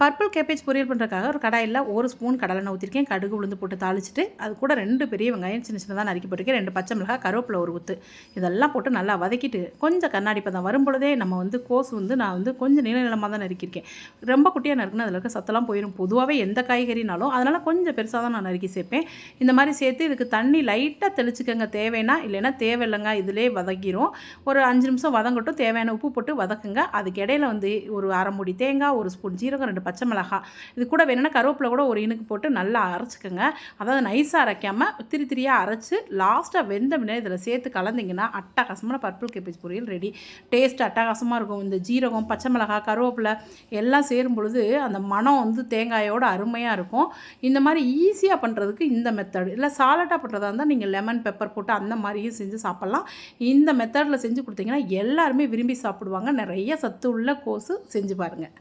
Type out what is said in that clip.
Purple cabbage பொரியல் பண்ணுறதுக்காக ஒரு கடாயில் ஒரு ஸ்பூன் கடலெண்ணெய் ஊற்றிருக்கேன் கடுகு உளுந்து போட்டு தாளிச்சிட்டு அது கூட ரெண்டு பெரிய வெங்காயம் சின்ன சின்னதாக நறுக்கி போட்டிருக்கேன் ரெண்டு பச்சை மிளகாய் கருவேப்பிலை ஒரு ஊற்று இதெல்லாம் போட்டு நல்லா வதக்கிட்டு கொஞ்சம் கண்ணாடி பதம் வரும்பொழுதே நம்ம வந்து கோஸ் வந்து நான் வந்து கொஞ்சம் நீள நிலமாக தான் நறுக்கியிருக்கேன். ரொம்ப குட்டியாக நறுக்குன்னு அதில் இருக்க சத்தெல்லாம் போயிடும் பொதுவாகவே எந்த காய்கறினாலும் அதனால் கொஞ்சம் பெருசாக தான் நான் நறுக்கி சேர்ப்பேன். இந்த மாதிரி சேர்த்து இதுக்கு தண்ணி லைட்டாக தெளிச்சுக்கோங்க. தேவைன்னா இல்லைன்னா தேவையில்லைங்க இதிலே வதக்கிரும். ஒரு அஞ்சு நிமிஷம் வதங்கட்டும். தேவையான உப்பு போட்டு வதக்குங்க. அதுக்கு இடையில வந்து ஒரு அரை மூடி தேங்காய் ஒரு ஸ்பூன் ஜீரகம் ரெண்டு பச்சை மிளகாய் இது கூட வேணும்னா கருவேப்பிலை கூட ஒரு இனுக்கு போட்டு நல்லா அரைச்சிக்கோங்க. அதாவது நைஸாக அரைக்காமல் திரி திரியாக அரைச்சி லாஸ்ட்டாக வெந்த பின்னாடி இதில் சேர்த்து கலந்திங்கன்னா அட்டகாசமான பர்பிள் கேபேஜ் பொரியல் ரெடி டேஸ்ட் அட்டகாசமாக இருக்கும். இந்த ஜீரகம் பச்சை மிளகாய் கருவேப்பிலை எல்லாம் சேரும் பொழுது அந்த மனம் வந்து தேங்காயோட அருமையாக இருக்கும். இந்த மாதிரி ஈஸியாக பண்ணுறதுக்கு இந்த மெத்தட் இல்லை சாலட்டாக பண்ணுறதா இருந்தால் நீங்கள் லெமன் பெப்பர் போட்டு அந்த மாதிரியும் செஞ்சு சாப்பிட்லாம். இந்த மெத்தடில் செஞ்சு கொடுத்தீங்கன்னா எல்லாருமே விரும்பி சாப்பிடுவாங்க. நிறைய சத்து உள்ள கோஸு செஞ்சு பாருங்கள்